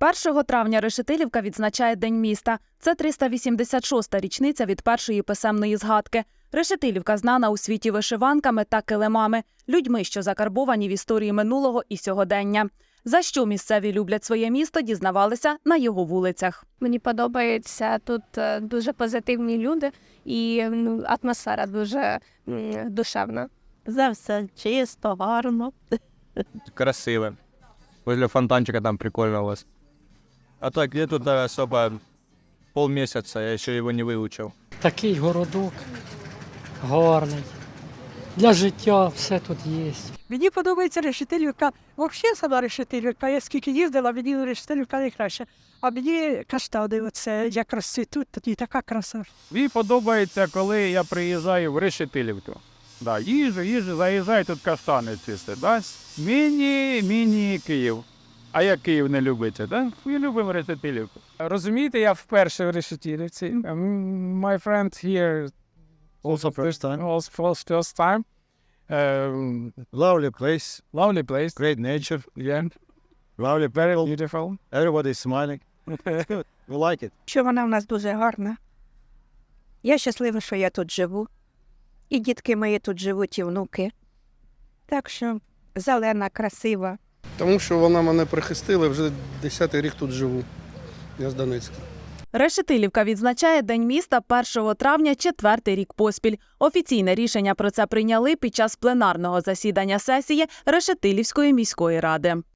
1 травня Решетилівка відзначає День міста. Це 386-та річниця від першої писемної згадки. Решетилівка знана у світі вишиванками та килимами, людьми, що закарбовані в історії минулого і сьогодення. За що місцеві люблять своє місто, дізнавалися на його вулицях. Мені подобається тут е, дуже позитивні люди і ну, атмосфера дуже душевна. За все чисто, гарно. красиво. Возле фонтанчика там прикольно у вас. А так, я тут особо полмесяца, я еще его не выучил. Такий городок гарний. Для життя все тут є. Мені подобається решетилівка. Взагалі сама решетилівка. Я скільки їздила, мені решетилівка найкраще. А мені каштани, оце якраз цвітуть, тоді така краса. Мені подобається, коли я приїжджаю в Решетилівку. Да, їжу, їжу, заїжджаю, тут каштани чисті. Да? Міні, міні Київ. А як Київ не любите, да? Ми любимо Решетилівку. Розумієте, я вперше в Решетилівці. My friend here Also first time. also first, first time. Um, Lovely place, lovely place. great nature, Yeah, lovely people. beautiful. Everybody is smiling. We like it. що вона в нас дуже гарна. Я щаслива, що я тут живу. І дітки мої тут живуть, і внуки. Так що зелена, красива. Тому що вона мене прихистила, вже 10-й рік тут живу. Я з Донецька. Решетилівка відзначає День міста 1 травня четвертий рік поспіль. Офіційне рішення про це прийняли під час пленарного засідання сесії Решетилівської міської ради.